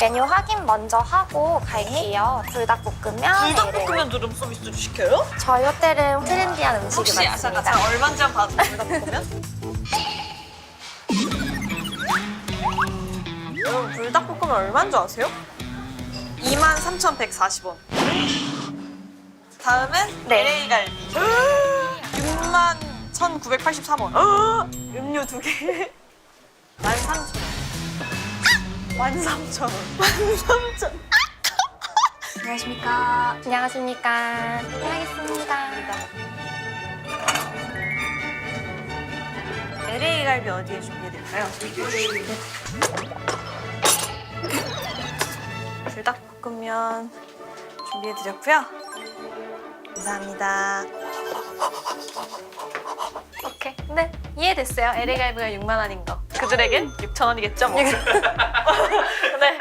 메뉴 확인 먼저 하고 갈게요. 불닭볶음면. 불닭볶음면 누름 서비스도 시켜요? 저희 호텔은 트렌디한 음식이 혹시 많습니다. 아사가 자 얼마인지 한번 봐도 불닭볶음면? 여러분 불닭볶음면 얼마인 줄 아세요? 23,140원 다음은 네. LA 갈비 61,983원 음료 두개 13,000원 13,000원 13,000원 안녕하십니까. 안녕하십니까. 실례하겠습니다. LA 갈비 어디에 준비해드릴까요? 불닭볶음면 준비해드렸고요. 감사합니다. 오케이. 네, 이해됐어요. LA 갈비가 6만 원인 거. 그들에겐 6천 원이겠죠 뭐. 예. 네.